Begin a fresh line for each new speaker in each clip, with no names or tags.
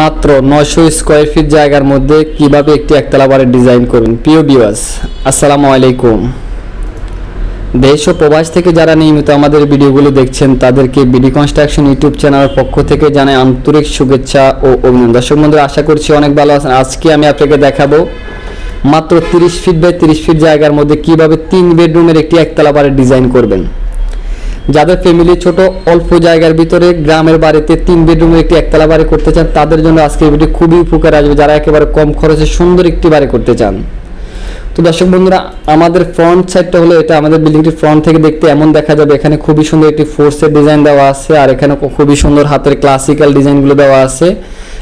মাত্র নয়শো square feet জায়গার মধ্যে কীভাবে একটি একতলা বাড়ির ডিজাইন করুন? প্রিয় বিওয়াস আসসালামু আলাইকুম। দেশ ও প্রবাস থেকে যারা নিয়মিত আমাদের ভিডিওগুলো দেখছেন, তাদেরকে বিডি কনস্ট্রাকশন ইউটিউব চ্যানেলের পক্ষ থেকে জানাই আন্তরিক শুভেচ্ছা ও অভিনন্দন। দর্শক বন্ধুরা, আশা করছি অনেক ভালো আছেন। আজকে আমি আপনাকে দেখাবো মাত্র তিরিশ ফিট বাই তিরিশ ফিট জায়গার মধ্যে কীভাবে তিন বেডরুমের একটি একতলা বাড়ির ডিজাইন করবেন। যাদের ফ্যামিলি ছোট, অল্প জায়গার ভিতরে গ্রামের বাড়িতে তিন বেডরুমের একটি একতলা বাড়ি করতে চান, তাদের জন্য আজকে ভিডিও খুবই উপকার আসবে। যারা একেবারে কম খরচে সুন্দর একটি বাড়ি করতে চান। তো দর্শক বন্ধুরা, আমাদের ফ্রন্ট সাইডটা হলো এটা। আমাদের বিল্ডিংটি ফ্রন্ট থেকে দেখতে এমন দেখা যাবে, এখানে খুবই সুন্দর একটি ফোর্সের ডিজাইন দেওয়া আছে, আর এখানে খুবই সুন্দর হাতের ক্লাসিক্যাল ডিজাইনগুলো দেওয়া আছে।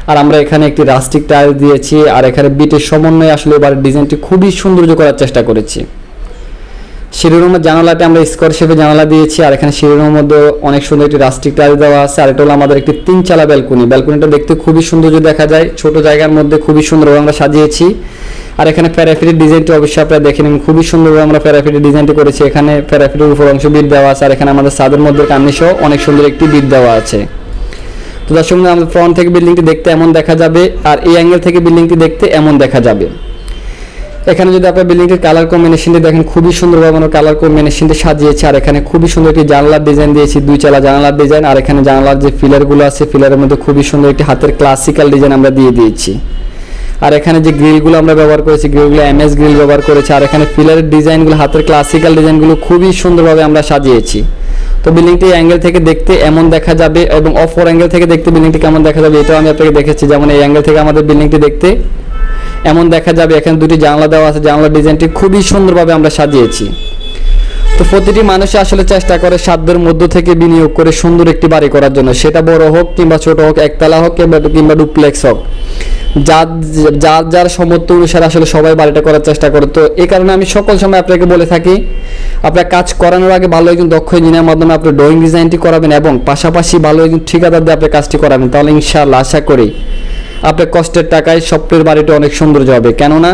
আর আমরা এখানে একটি রাস্টিক টাইল দিয়েছি, আর এখানে বিটের সমন্বয়ে আসলে এবার ডিজাইনটি খুবই সৌন্দর্য করার চেষ্টা করেছি। শিরোরুমের জানালাটা আমরা স্কোয়ার শেপে জানালা দিয়েছি, আর এখানে শিরোরুমের মধ্যে অনেক সুন্দর একটি রাস্টিক টাইল দেওয়া আছে, আর এটা হলো আমাদের একটি তিন চালা ব্যালকনি ব্যালকনিটা দেখতে খুবই সৌন্দর্য দেখা যায়, ছোট জায়গার মধ্যে খুবই সুন্দরভাবে আমরা সাজিয়েছি। আর এখানে প্যারাফিটের ডিজাইনটি অবশ্যই আপনারা দেখে নিন, খুবই সুন্দরভাবে আমরা প্যারাফিটের ডিজাইনটি করেছি। এখানে প্যারাফিটের উপর অংশ বিট দেওয়া আছে, আর এখানে আমাদের ছাদের মধ্যে কার্নিশও অনেক সুন্দর একটি বিট দেওয়া আছে। তো দর্শক আমাদের ফ্রন্ট থেকে বিল্ডিংটি দেখতে এমন দেখা যাবে, আর এই অ্যাঙ্গেল থেকে বিল্ডিংটি দেখতে এমন দেখা যাবে। এখানে যদি আপনার বিল্ডিংটির কালার কম্বিনেশনটি দেখেন, খুবই সুন্দরভাবে আমরা কালার কম্বিনেশনটি সাজিয়েছি। আর এখানে খুবই সুন্দর একটি জানলার ডিজাইন দিয়েছি, দুই চালা জানালার ডিজাইন আর এখানে জানালার যে ফিলারগুলো আছে ফিলারের মধ্যে খুবই সুন্দর একটি হাতের ক্লাসিক্যাল ডিজাইন আমরা দিয়ে দিয়েছি। আর এখানে যে গ্রিলগুলো আমরা ব্যবহার করেছি গ্রিলগুলো এমএস গ্রিল ব্যবহার করেছি। আর এখানে ফিলারের ডিজাইনগুলো হাতের ক্লাসিক্যাল ডিজাইনগুলো খুবই সুন্দরভাবে আমরা সাজিয়েছি। তো বিল্ডিংটি অ্যাঙ্গেল থেকে দেখতে এমন দেখা যাবে এবং অফর অ্যাঙ্গেল থেকে দেখতে বিল্ডিংটি কেমন দেখা যাবে, এটাও আমি আপনাকে দেখেছি। যেমন এই অ্যাঙ্গেল থেকে আমাদের বিল্ডিংটি দেখতে এমন দেখা যাবে, এখানে দুটি জানলা দেওয়া আছে জানলার ডিজাইনটি খুবই সুন্দরভাবে আমরা সাজিয়েছি। তো প্রতিটি মানুষই আসলে চেষ্টা করে সাধ্যের মধ্য থেকে বিনিয়োগ করে সুন্দর একটি বাড়ি করার জন্য। সেটা বড় হোক কিংবা ছোট হোক, একতলা হোক কিংবা কিংবা ডুপ্লেক্স হোক। যার যার যার সমর্থ অনুসারে আসলে সবাই বাড়িটা করার চেষ্টা করে। তো এই কারণে আমি সকল সময় আপনাকে বলে থাকি, আপনার কাজ করানোর আগে ভালো একজন দক্ষ ইঞ্জিনিয়ার মাধ্যমে আপনি ড্রয়িং ডিজাইনটি করাবেন এবং পাশাপাশি ভালো একজন ঠিকাদার দিয়ে আপনি কাজটি করাবেন। তাহলে ইনশাআল্লাহ, আশা করি আপনার কষ্টের টাকায় স্বপ্নের বাড়িটা অনেক সৌন্দর্য হবে। কেননা,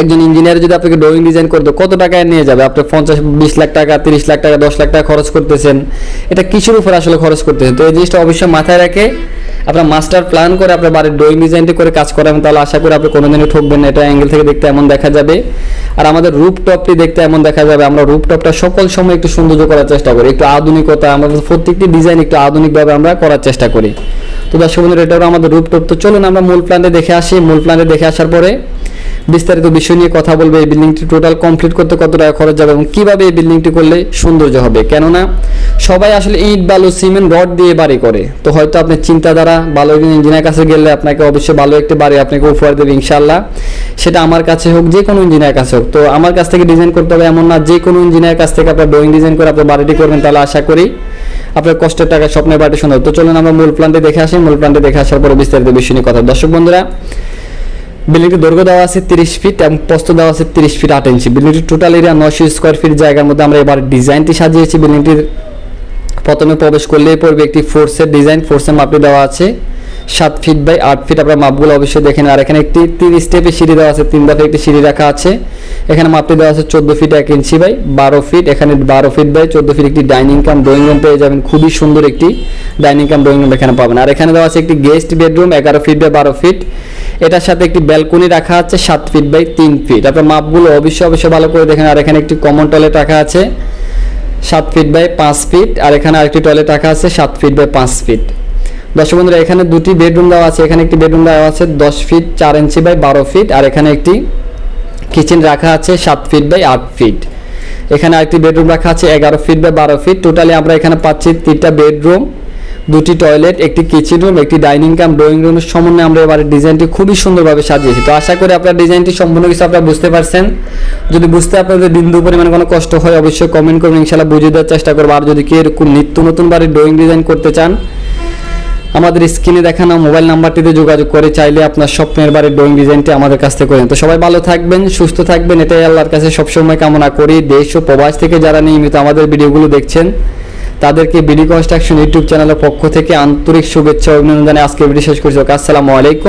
একজন ইঞ্জিনিয়ার যদি আপনাকে ড্রয়িং ডিজাইন করতে, কত টাকায় নিয়ে যাবে? আপনি পঞ্চাশ, বিশ লাখ টাকা, তিরিশ লাখ টাকা, দশ লাখ টাকা খরচ করতেছেন। এটা কিসের উপর আসলে খরচ করতেছেন? তো এই জিনিসটা অবশ্যই মাথায় রেখে আপনার মাস্টার প্ল্যান করে আপনার বাড়ির ড্রয়িং ডিজাইনটি করে কাজ করেন তাহলে আশা করি আপনি কোনোদিনই ঠকবেন না। এটা অ্যাঙ্গেল থেকে দেখতে এমন দেখা যাবে। আর আমাদের রূপ টপটি দেখতে এমন দেখা যাবে। আমরা রূপ টপটা সকল সময় একটু সৌন্দর্য করার চেষ্টা করি, একটু আধুনিকতা, আমাদের প্রত্যেকটি ডিজাইন একটু আধুনিকভাবে আমরা করার চেষ্টা করি। তো দর্শক বন্ধুরা এটা আমাদের রূপটপ। তো চলুন আমরা মূল প্ল্যানে দেখে আসি। মূল প্ল্যানে দেখে আসার পরে বিস্তারিত বিষয় নিয়ে কথা বলবে এই বিল্ডিংটি টোটাল কমপ্লিট করতে কত টাকা খরচ যাবে এবং কীভাবে এই বিল্ডিংটি করলে সৌন্দর্য হবে? কেননা সবাই আসলে ইট, বালু, সিমেন্ট, রড দিয়ে বাড়ি করে। তো হয়তো আপনার চিন্তাধারা, ভালো একজন ইঞ্জিনিয়ার কাছে গেলে আপনাকে অবশ্যই ভালো একটি বাড়ি আপনাকে উপহার দেবে ইনশাল্লাহ সেটা আমার কাছে হোক, যে কোনো ইঞ্জিনিয়ার কাছে হোক। তো আমার কাছ থেকে ডিজাইন করতে হবে এমন না, যে কোনো ইঞ্জিনিয়ার কাছ থেকে আপনার ড্রয়িং ডিজাইন করে আপনার বাড়িটি করবেন, তাহলে আশা করি আপনার কষ্টের টাকা স্বপ্নের বাড়ি সুন্দর। তো চলুন আমরা মূল প্ল্যানটি দেখে আসি। মূল প্ল্যানটি দেখে আসার পরে বিস্তারিত বিষয় নিয়ে কথা দর্শক বন্ধুরা বিল্ডিংটির দৈর্ঘ্য দেওয়া আছে তিরিশ ফিট এবং প্রস্থ দেওয়া আছে তিরিশ ফিট আট ইঞ্চি বিল্ডিংটির টোটাল এরিয়া নয়শো স্কোয়ার ফিট জায়গার মধ্যে আমরা এবার ডিজাইনটি সাজিয়েছি। বিল্ডিংটির প্রথমে প্রবেশ করলেই পড়বে একটি ফোর্সের ডিজাইন ফোর্সের মাপটি দেওয়া আছে সাত ফিট বাই আট ফিট আপনার মাপগুলো অবশ্যই দেখেন আর এখানে একটি তিন স্টেপে সিঁড়ি দেওয়া আছে। তিন ধাপে একটি সিঁড়ি রাখা আছে। এখানে মাপটি দেওয়া আছে চোদ্দ ফিট এক ইঞ্চি বাই বারো ফিট এখানে বারো ফিট বাই চোদ্দ ফিট একটি ডাইনিং কাম ড্রয়িং রুম পেয়ে যাবেন। খুবই সুন্দর একটি ডাইনিং কাম ড্রয়িং রুম এখানে পাবেন। আর এখানে দেওয়া আছে একটি গেস্ট বেডরুম এগারো ফিট বাই বারো ফিট এটার সাথে একটি ব্যালকনি রাখা আছে, সাত ফিট বাই তিন ফিট আপনার মাপগুলো অবশ্যই অবশ্যই ভালো করে দেখেন। আর এখানে একটি কমন টয়লেট রাখা আছে, সাত ফিট বাই পাঁচ ফিট আর এখানে আরেকটি টয়লেট রাখা আছে, সাত ফিট বাই পাঁচ ফিট দর্শক বন্ধুরা, এখানে দুটি বেডরুম দেওয়া আছে। এখানে একটি বেডরুম দেওয়া আছে, দশ ফিট চার ইঞ্চি বাই বারো ফিট আর এখানে একটি কিচেন রাখা আছে, সাত ফিট বাই আট ফিট এখানে আরেকটি বেডরুম রাখা আছে, এগারো ফিট বাই বারো ফিট টোটালি আমরা এখানে পাচ্ছি তিনটা বেডরুম দুটি টয়লেট একটি কিচেন রুম একটি ডাইনিং কাম ড্রয়িং রুমের সমন্বয়ে আমরা এবার ডিজাইনটি খুবই সুন্দরভাবে সাজিয়েছি। তো আশা করি আপনার ডিজাইনটি সম্পূর্ণ কিছু আপনারা বুঝতে পারছেন। যদি বুঝতে আপনাদের বিন্দু পরিমাণে কোনো কষ্ট হয়, অবশ্যই কমেন্ট করবেন। ইনশাল্লাহ বুঝিয়ে দেওয়ার চেষ্টা করব। আর যদি কেউ এরকম নিত্য নতুন বাড়ির ড্রয়িং ডিজাইন করতে চান, আমাদের স্ক্রিনে দেখানো মোবাইল নাম্বারটিতে যোগাযোগ করে চাইলে আপনার স্বপ্নের বাড়ির ড্রয়িং ডিজাইনটি আমাদের কাছ থেকে করেন তো সবাই ভালো থাকবেন, সুস্থ থাকবেন। এটাই আল্লাহর কাছে সবসময় কামনা করি। দেশ ও প্রবাস থেকে যারা নিয়মিত আমাদের ভিডিওগুলো দেখছেন তাদেরকে বিডি কনস্ট্রাকশন ইউটিউব চ্যানেলের পক্ষ থেকে আন্তরিক শুভেচ্ছা অভিনন্দনে আজকে ভিডিও শেষ করছি। আসসালামু আলাইকুম।